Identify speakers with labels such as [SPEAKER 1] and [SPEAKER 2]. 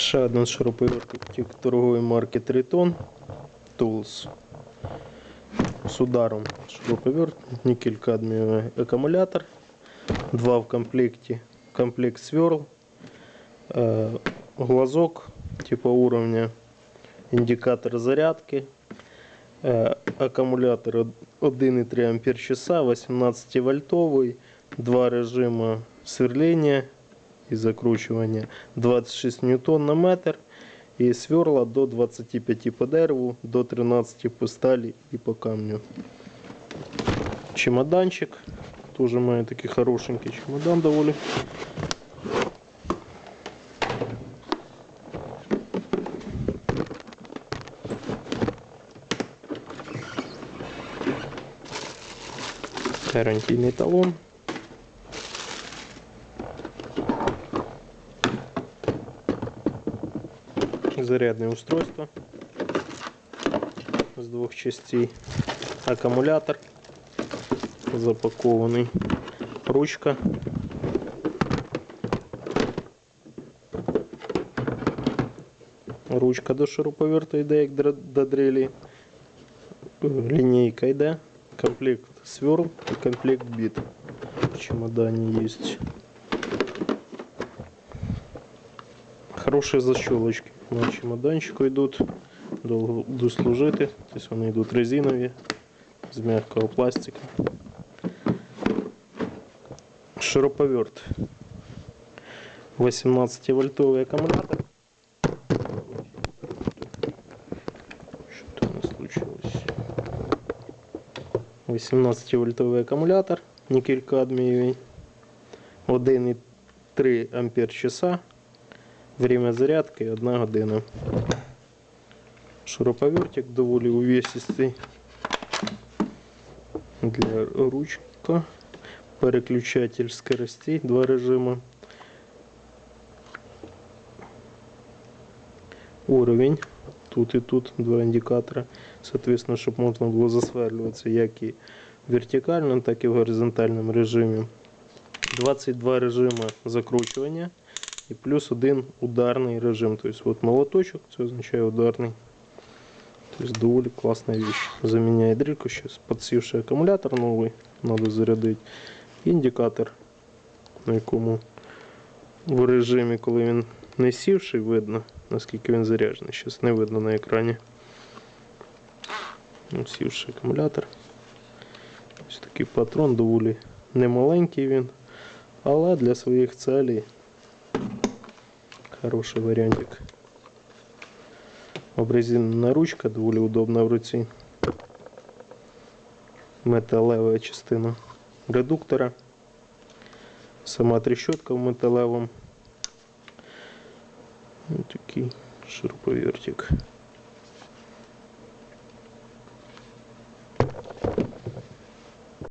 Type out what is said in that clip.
[SPEAKER 1] Ще один шуруповертик торгової марки Triton Tools. З ударом шуруповерт, нікель кадмієвий акумулятор. Два в комплекті. Комплект сверл. Е, глазок типа уровня. Індикатор зарядки. Е, акумулятор од- 1,3 ампер часа, 18 вольтовий, два режима сверления и закручивания, 26 ньютон на метр и сверла до 25 по дереву, до 13 по стали и по камню. Чемоданчик, тоже має такий хорошенький чемодан доволі. Гарантийний талон. Зарядне устройство з двох частей. Акумулятор запакований. Ручка. Ручка до шуруповерта йде, як др- до дрелі. Лінійка йде. Комплект сверл и комплект бит. В чемодане есть. Хорошие защелочки на чемоданчику идут. Долго будуть служити. Тобто вони йдуть резинові з м'якого пластика. Шуруповерт. 18 вольтовий аккумулятор. Что-то у нас случилось. 18 вольтовий акумулятор, нікель кадмієвий, 1,3 ампер часа, время зарядки 1 година. Шуруповертик доволі увесистий для ручка, переключатель скоростей, два режима. Уровень тут и тут два индикатора, соответственно, чтобы можно было засверлюватися як і в вертикальном, так и в горизонтальном режиме. 22 режима закручивания и плюс один ударный режим. То есть вот молоточек, це означає ударний. То есть доволі классная вещь. Заменяет дрельку сейчас. Подсевший аккумулятор новый надо зарядить. Індикатор, на якому в режимі, коли він не сівший, видно, наскільки він заряджений. Зараз не видно на екрані. Ну, Сівший акумулятор. Ось такий патрон доволі немаленький він, але для своїх целей хороший варіантик. Обрезинена ручка доволі удобна в руці. Металева частина редуктора. Сама трещотка в металевому. Ось такий шуруповертик.